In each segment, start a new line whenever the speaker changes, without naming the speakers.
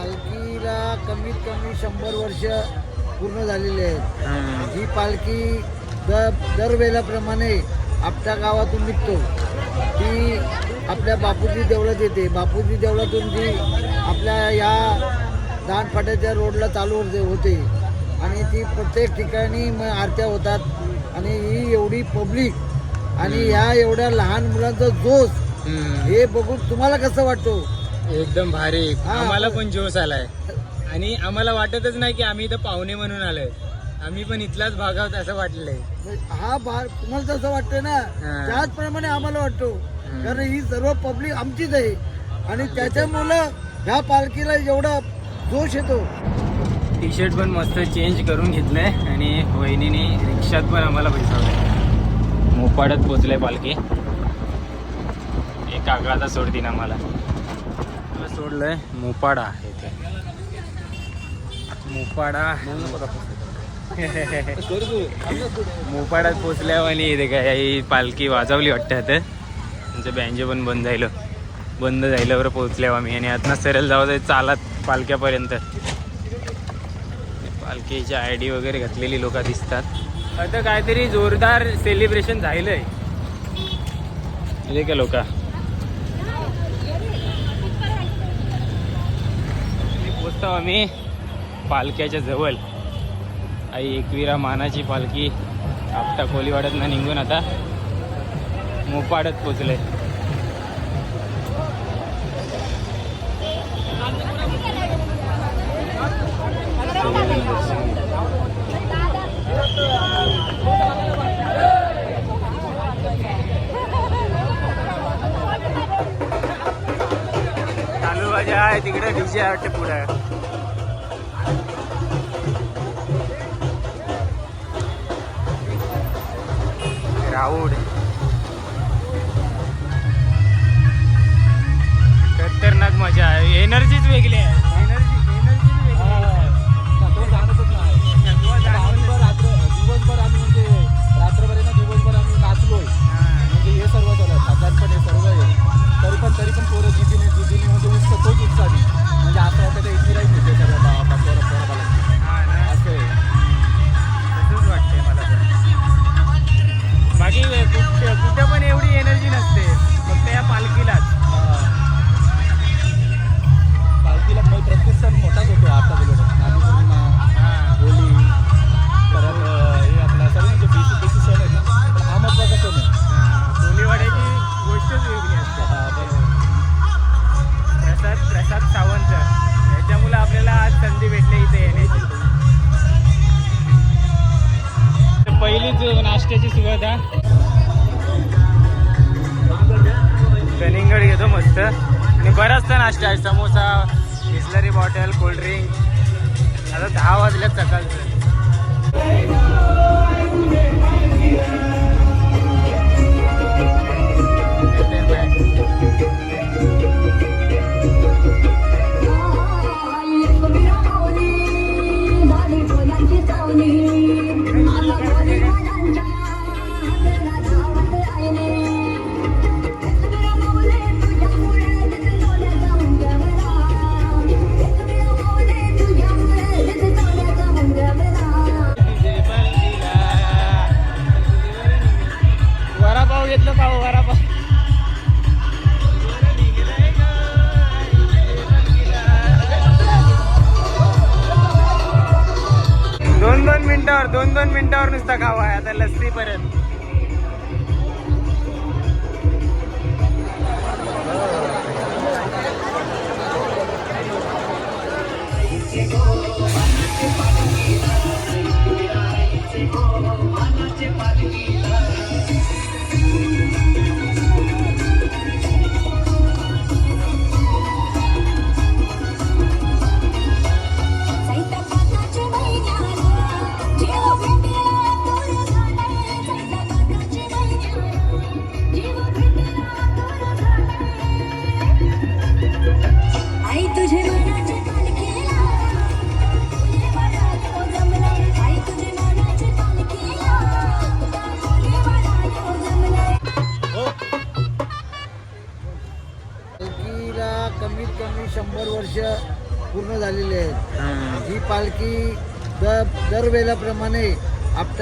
पालखीला कमीत कमी शंभर वर्ष पूर्ण झालेले आहेत. ही पालखी दर दरवेळेप्रमाणे आपल्या गावातून निघतो. ती आपल्या बापूजी देवळात येते. बापूजी देवळातून ती आपल्या या दानपाट्याच्या रोडला चालू होते होते. आणि ती प्रत्येक ठिकाणी मग आरत्या होतात. आणि ही एवढी पब्लिक आणि ह्या एवढ्या लहान मुलांचा जोश. हे बघून तुम्हाला कसं वाटतो?
एकदम भारी.
हा.
आम्हाला पण जोश आलाय. आणि आम्हाला वाटतच नाही की आम्ही इथं पाहुणे म्हणून आलोय. आम्ही पण इथलाच भाग आहोत असं वाटलंय.
हा भार तुम्हाला तसं वाटतं ना
हा.
त्याचप्रमाणे आम्हाला वाटतो. कारण ही सर्व पब्लिक आमचीच आहे. आणि त्याच्यामुळं ह्या पालखीला एवढा जोश येतो.
टी शर्ट पण मस्त चेंज करून घेतलंय. आणि वहिनीने रिक्षात पण आम्हाला पैसा मोपाड्यात पोचलंय पालखी. एक कागदाचा सोडतीन आम्हाला. मला सोडलंय. मोपाडा इथे. मोपाडा. मोपाडात पोचल्या आणि इथे काय पालखी वाजवली वाटतं आता त्यांचं बँजे पण बंद झालं बंद झाल्यावर पोचल्या आम्ही. आणि आता सरळ जाऊ चालत पालख्यापर्यंत. पालखीची आय डी वगैरे घातलेली लोक दिसतात. आता काहीतरी जोरदार सेलिब्रेशन झालंय. म्हणजे का लोक? पोचतो आम्ही पालख्याच्या जवळ. आई एकविरा मानाची पालखी आपटा कोलीवाड्यातनं निघून आता मोपाडत पोचले चालू माझ्या आहे तिकडे डीजे वाटते पुढे.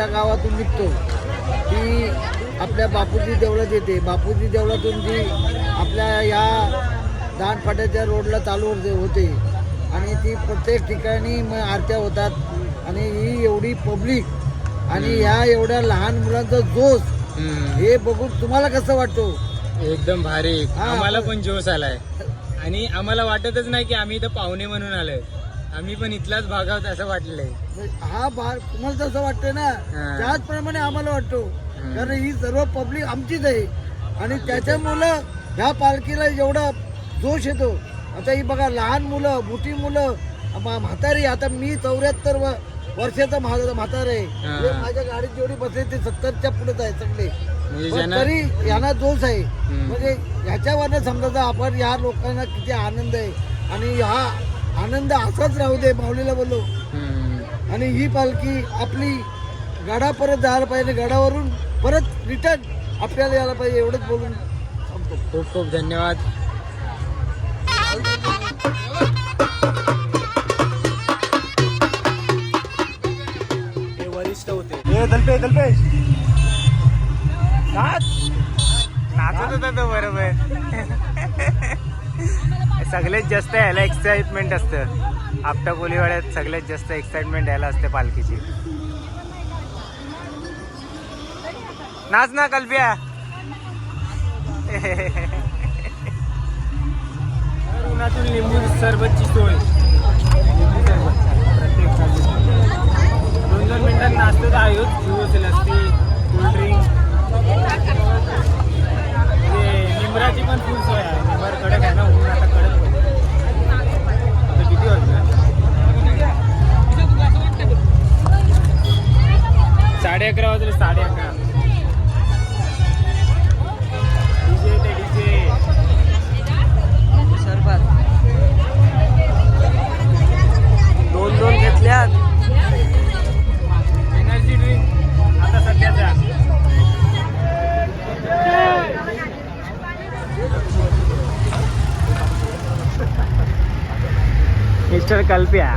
आपल्या गावातून निघतो. ती आपल्या बापूजी देवळात येते. बापूजी देवळातून जी आपल्या या दानपाट्याच्या रोडला चालू होते आणि ती प्रत्येक ठिकाणी मग आरत्या होतात. आणि ही एवढी पब्लिक आणि ह्या एवढ्या लहान मुलांचा जोश. हे बघून तुम्हाला कसं वाटतो?
एकदम भारी.
हा,
आम्हाला
पण-
पण जोश आलाय. आणि आम्हाला वाटतच नाही की आम्ही इथं पाहुणे म्हणून आलोय. आम्ही पण इथलाच भाग आहोत असं वाटलंय.
हा भाग तुम्हाला तसं वाटतं ना
हा.
त्याचप्रमाणे आम्हाला वाटतो. कारण ही सर्व पब्लिक आमचीच आहे. आणि त्याच्यामुळं ह्या पालखीला एवढा जोश येतो. आता ही बघा लहान मुलं मोठी मुलं म्हातारी आता मी चौऱ्याहत्तर वर्षाचा म्हा- म्हातार आहे.
हा.
माझ्या गाडीत जेवढी बसले ते सत्तरच्या पुढेच आहे सगळे.
म्हणजे
पण
ज्यांना
तरी यांना जोश आहे. म्हणजे ह्याच्यावरनं समजायचं आपण ह्या लोकांना किती आनंद आहे. आणि हा आनंद असाच राहू दे माऊलीला बोललो. आणि ही पालखी आपली गडा परत जायला पाहिजे गडावरून परत रिटर्न आपल्याला यायला पाहिजे एवढंच बोलून. थांबतो.
खूप खूप धन्यवाद. वरिष्ठ होते. नाचत होता तो बरोबर. सगळ्यात जास्त यायला एक्साइटमेंट असतं. आपटा कोलीवाड्यात सगळ्यात जास्त एक्साइटमेंट यायला असते पालखीची. नाच ना कल्पिया. उन्हातून लिंबू सरबतची सोय. लिंबू सरबत प्रत्येक दोन दोन मिनिटात नाश्ता आहोत आहेच हो. ज्यूस लस्सी कोल्ड्रिंक निंबराची पण फुल सोय आहे. निंबर कडक आहे ना ऊन आता कडक आता किती साडे अकरा वाजले साडे अकरा. कल्प्या.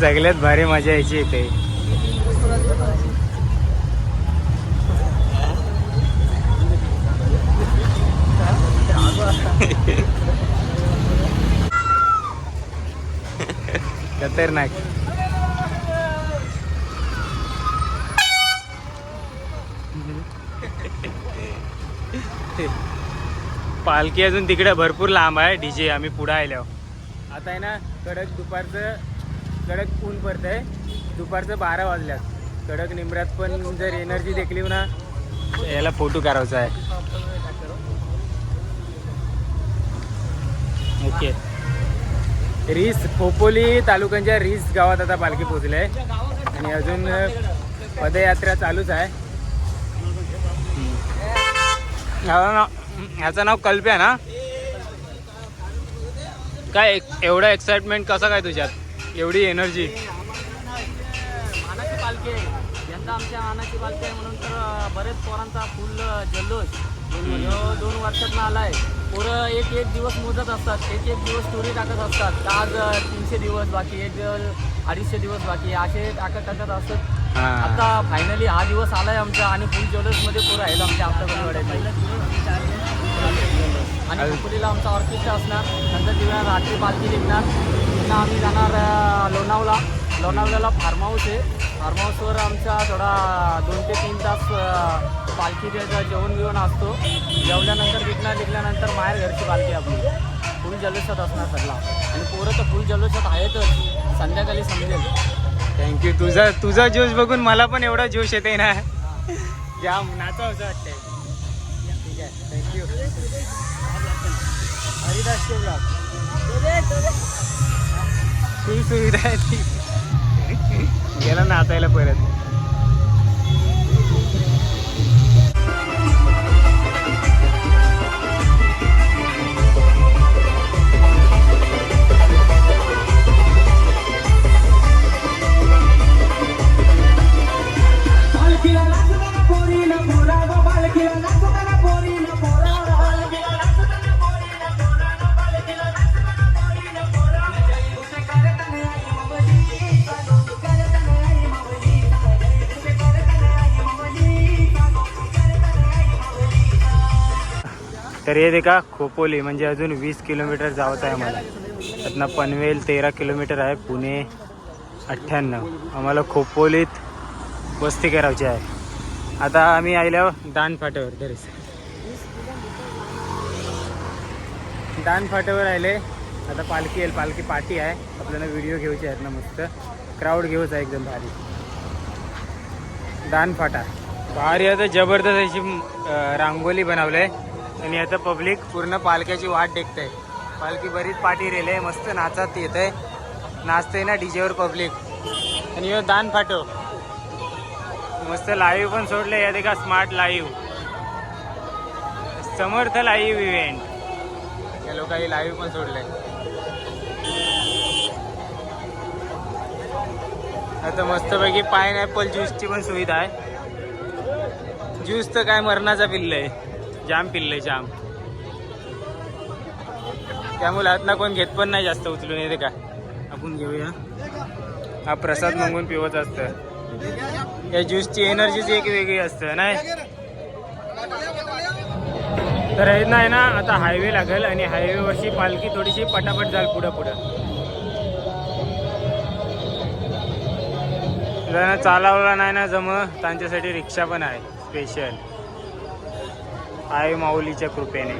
सगळ्यात भारी मजा यायची इथे. खतरनाक. पालखी अजून तिकडे भरपूर लांब आहे. डीजे आम्ही पुढे आल्यावर. आता आहे ना कडक दुपारचं कडक ऊन पडत आहे दुपारचं बारा वाजल्यात. कडक निमऱ्यात पण जर एनर्जी देखली ना याला फोटो करायचा आहे. ओके. रीस खोपोली तालुक्यांच्या रीस गावात आता पालखी पोचली आहे. आणि अजून पदयात्रा चालूच आहे. ह्याचं नाव कल्प्या ना? काय एक- एवढा एक्साइटमेंट कसा काय तुझ्यात? एवढी एनर्जी
मानाची पालखी आहे. यंदा आमच्या मानाची पालखी आहे म्हणून तर बरेच पोरांचा फुल जल्लोष. दोन वर्षातनं आलाय. पोरं एक एक दिवस मोजत असतात एक एक दिवस स्टोरी टाकत असतात. आज तीनशे दिवस बाकी एक दिवस अडीचशे दिवस बाकी असे टाकत टाकत असतात. आता फायनली हा दिवस आलाय आमचा आणि फुल ज्वेलर्समध्ये पोरं आहेत आमच्या आपल्या आणि खोपोलीला आमचा ऑर्केस्ट्रा असणार. नंतर जेव्हा रात्री पालखी निघणार. पुन्हा आम्ही जाणार अं, लोणावळा लोणावळ्याला फार्म हाऊस आहे. फार्म हाऊसवर आमचा थोडा दोन ते तीन तास अं, पालखीचं जेवण बिवण असतो. जेवल्यानंतर निघणार निघल्यानंतर माहेर घरची पालखी आपली. फुल जल्लोषात असणार सगळा. आणि पोरं तर फुल जल्लोषात आहेतच. संध्याकाळी समजेल
थँक्यू तुझा तुझा जोश बघून मला पण एवढा जोश येते ना. जाम नाचा असं वाटतंय. हरिदास ब्लॉग सुई सुविधा आहे ती गेला नाचायला परत
पालखीला नाचणार पोरीला बोलावं पालखीला नाचणार
तर हे का खोपोली म्हणजे अजून वीस किलोमीटर जावंच आहे आम्हाला. त्यातनं पनवेल तेरा किलोमीटर आहे पुणे अठ्ठ्याण्णव. आम्हाला खोपोलीत वस्ती करायची आहे. आता आम्ही आल्यावर दान फाट्यावर दरेस दान फाट्यावर आले आता पालखी येईल पालखी पाठी आहे. आपल्याला व्हिडिओ घ्यायचे आहेत ना मस्त. क्राऊड घेऊच आहे एकदम भारी. दान फाटा. भारी आता जबरदस्त अशी रांगोली बनवलं आहे. आणि आता पब्लिक पूर्ण पालख्याची वाट देखत आहे पालखी बरीच पाठी रेले मस्त नाचत येत आहे नाचते ना डीजेवर पब्लिक. आणि यो दान फाटो. मस्त लाईव्ह पण सोडले या देखा smart live Samarth live event या लोकांनी लाईव्ह पण सोडले आता मस्तपैकी पायनॅपल ज्यूसची पण सुविधा आहे. ज्यूस तर काय मरणाचा पिल्लय. जाम पिल्ले जाम. त्यामुळे हात ना कोण घेत पण नाही जास्त उचलून येते का? आपण घेऊया. हा प्रसाद मागून पिवत असतं. या ज्यूसची एनर्जीच एक वेगळी असतं नाही? तर हे नाही ना आता हायवे लागेल आणि हायवेवरची पालखी थोडीशी पटापट जाल पुढं पुढं. ज्यांना चालावला नाही ना जम त्यांच्यासाठी रिक्षा पण आहे स्पेशल आई माऊलीच्या कृपेने.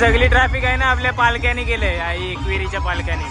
सगळी ट्रॅफिक आहे ना आपल्या पालख्याने केलंय आई एकविरीच्या पालख्याने.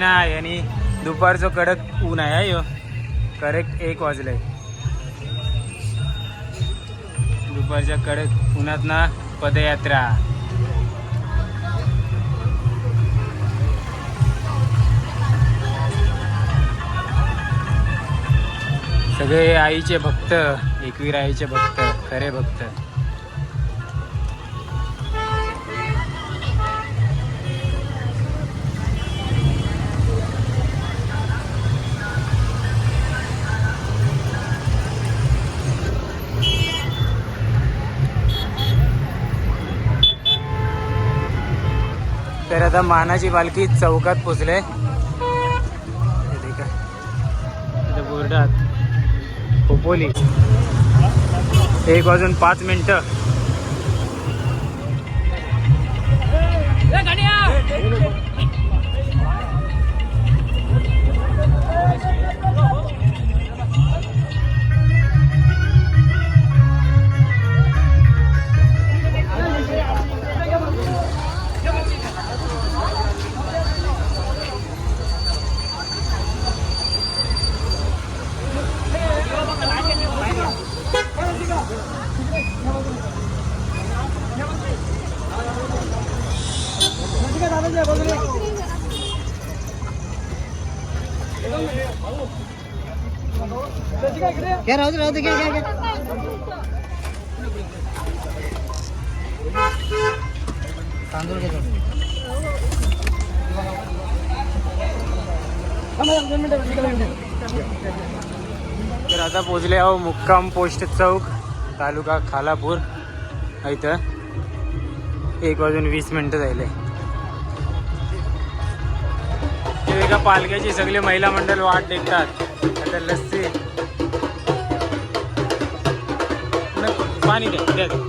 पाऊस संपई आणि दुपारचं कडक ऊन आहे यो. करेक्ट एक वाजलंय. दुपारच्या कडक उन्हात ना पदयात्रा. सगळे आईचे भक्त एकवीर आईचे भक्त खरे भक्त. आता मानाची पालखी चौकात पोचले. बोर्डात. खोपोली. एक वाजून पाच मिनिटं.
घ्या राहू दे राहू दे घ्या घ्या घ्या तांदूळ घेतो
तर आता पोचले आहो मुक्काम पोस्ट चौक. तालुका खालापूर इथं. एक वाजून वीस मिनटं झाले. ते एका पालख्याची सगळी महिला मंडळ वाट देखतात. आता लस्सी. पाणी द्या द्या.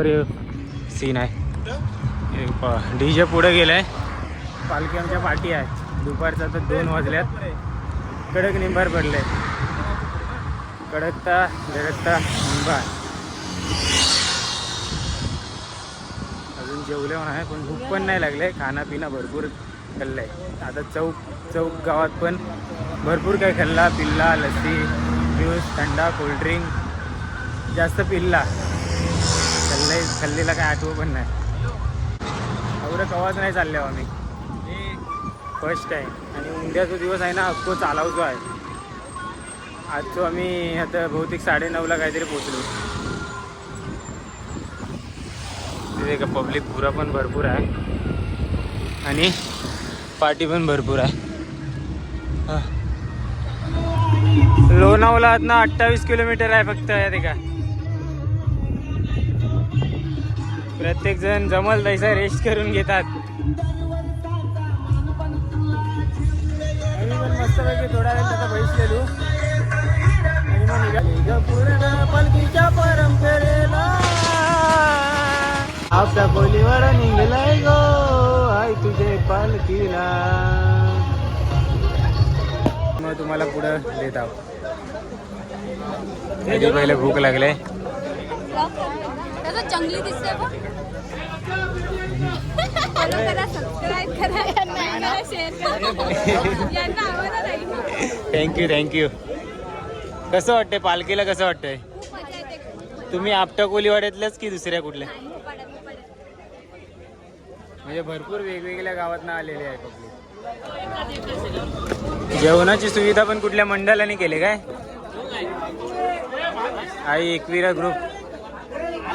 सोडल्यावर सीन आहे. डी जे पुढे गेलाय. पालखी आमच्या पाठी आहे. दुपारचा तर दोन वाजल्यात. कडक निंबार पडले कडकता धडकता निंबार. अजून जेवले आहे पण भूक पण नाही लागले. खाना पिना भरपूर खाल्लंय. आता चौक चौक गावात पण भरपूर काही खाल्ला. पिल्ला लस्सी ज्यूस थंडा कोल्ड्रिंक. जास्त पिल्ला. खाल्लंय खाल्लेला काय आठवं पण नाही. एवढं कवाच नाही चालले आम्ही. फर्स्ट आहे आणि उद्याचा दिवस आहे ना अख्खो चालावतो आहे. आजचो आम्ही आता बहुतेक साडेनऊला काहीतरी पोचलो तिथे का पब्लिक पुरा पण भरपूर आहे. आणि पार्टी पण भरपूर आहे. हा. लोणावला ना अठ्ठावीस किलोमीटर आहे फक्त आहे ते का प्रत्येक जण जमल तैसा रेस्ट करून घेतात. आम्ही पण मस्तपैकी थोडा वेळ त्याचा बैसलेलो. आणि मग निघाले ग पूर्ण पालखीच्या आपल्या बोलीवर निघलाय गो. आई तुझे पालखीला. मग तुम्हाला पुढं देत आहोत. आधी पहिले भूक लागले.
जंगली दिसतंय बघ. फॉलो करा सबस्क्राईब करा यांना शेअर करा. यांना नाही
थँक्यू थँक्यू कसं वाटतंय? पालखीला कसं वाटतंय?
खूप मजा येते खूप
तुम्ही आपटा कोलीवाड्यातल्याच की दुसऱ्या कुठल्या?
नाही
म्हणजे भरपूर वेगवेगळ्या गावातनं आलेले आहे पब्लिक जेवणाची सुविधा पण कुठल्या मंडळाने केली काय? आई एकविरा ग्रुप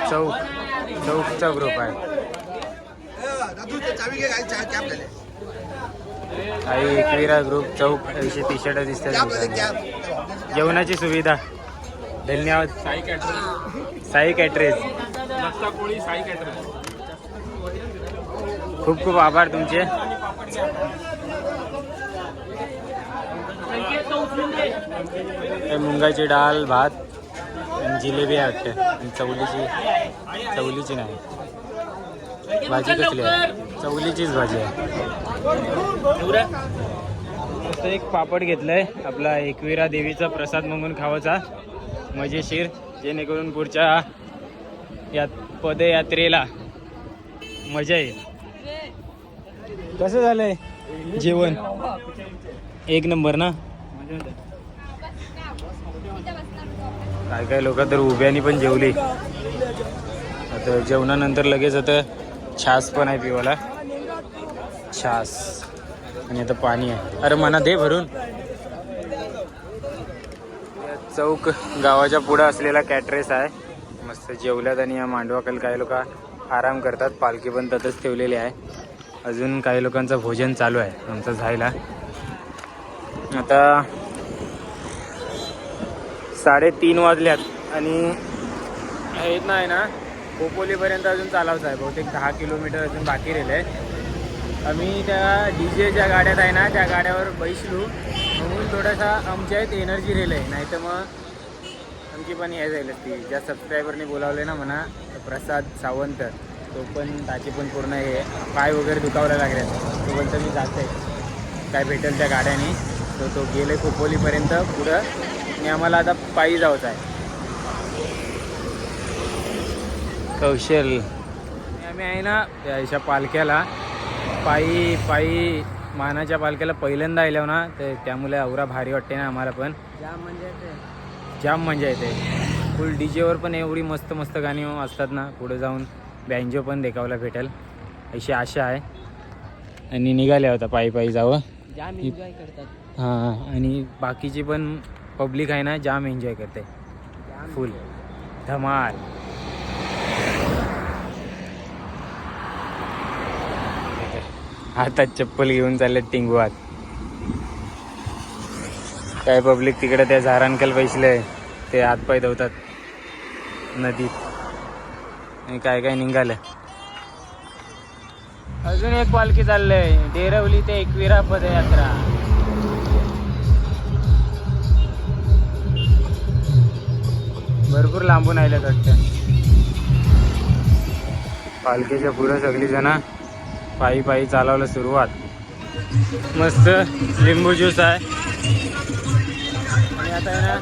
चौक चौकचा ग्रुप आहे. आई एकविरा ग्रुप चौक असे टी शर्ट दिसतात जेवणाची सुविधा. धन्यवाद. साई कॅटरेज साई कॅटरेज खूप खूप आभार तुमचे. मुंगाची डाळ भात जिलेबी आहे वाटतं. आणि चवलीची चवलीची नाही. भाजी कसली आहे? चवलीचीच भाजी आहे. मस्त एक पापड घेतलंय. आपला एकविरा देवीचा प्रसाद म्हणून खावाचा. मजेशीर. जेणेकरून पुढच्या या पदयात्रेला मजा येईल. कसं झालंय? जेवण. एक नंबर ना? काय काय लोक तर उभ्याने पण जेवली. आता जेवणानंतर लगेच आता छास पण आहे पिवाला. छास. आणि आता पाणी आहे. अरे मना दे भरून. चौक गावाच्या पुढं असलेला कॅटरेस आहे. मस्त जेवल्यात आणि या मांडवाखाली काही लोक आराम करतात. पालखी पण तसंच ठेवलेली आहे. अजून काही लोकांचं भोजन चालू आहे आमचं झायला आता साडेतीन वाजल्यात. आणि येत नाही ना खोपोलीपर्यंत अजून चालावचं आहे. बहुतेक दहा किलोमीटर अजून बाकी राहिलं आहे आम्ही त्या डी जेच्या गाड्यात आहे ना त्या गाड्यावर बैसलो. म्हणून थोडासा आमच्या इथे एनर्जी राहिलं आहे नाही तर मग आमची पण हे जाईल ती ज्या सबस्क्रायबरने बोलावले ना म्हणा प्रसाद सावंत तो पण त्याची पण पूर्ण हे पाय वगैरे दुखावला लागले तो बोलतो मी जाते काय भेटेल त्या गाड्याने? तो तो गेले खोपोलीपर्यंत पुढं आणि आम्हाला आता पायी जावंच आहे. कौशल. आणि आम्ही आहे ना त्या अशा पालख्याला पायी पायी मानाच्या पालख्याला पहिल्यांदा आल्यावर ना तर त्यामुळे अवरा भारी वाटते ना आम्हाला पण.
जाम म्हणजे
जाम मजा येते. फुल डी जेवर पण एवढी मस्त मस्त गाणी असतात ना पुढे जाऊन बँजो पण देखावला भेटेल. अशी आशा आहे. आणि निघाल्या होता पायी पायी जावं.
जाम एन्जॉय करतात.
हां आणि बाकीची पण पब्लिक आहे ना जाम एन्जॉय करते. फुल धमाल. हातात चप्पल घेऊन चालले टिंगवात. काय पब्लिक तिकडे त्या झारांकल बैसले ते हातपाय धवतात. नदीत. आणि काय काय निघालं? अजून एक पालखी चाललंय. डेरवली ते एकविरा पदयात्रा भरपूर लांबून आल्यात वाटतं. पालखीच्या पुढं सगळी जण पायी पायी चालवलं सुरुवात. मस्त लिंबू ज्यूस आहे. आणि आता आहे ना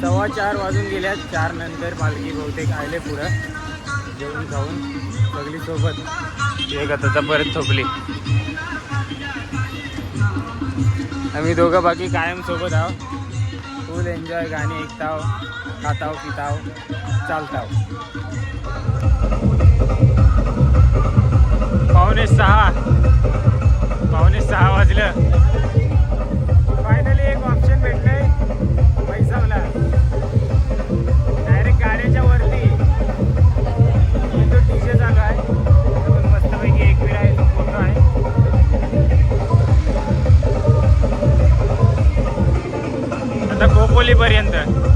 सव्वा चार वाजून गेल्यात. चार नंतर पालखी बहुतेक आले पुढं. जेवण खाऊन सगळी सोबत. एक आता परत थोपली आम्ही दोघं बाकी कायम सोबत आहोत. फुल एन्जॉय गाणी ऐकताव खाताव पिताव चालताव. पावणे सहा. पावणे सहा वाजलं. फायनली एक ऑप्शन भेटलं पर्यंत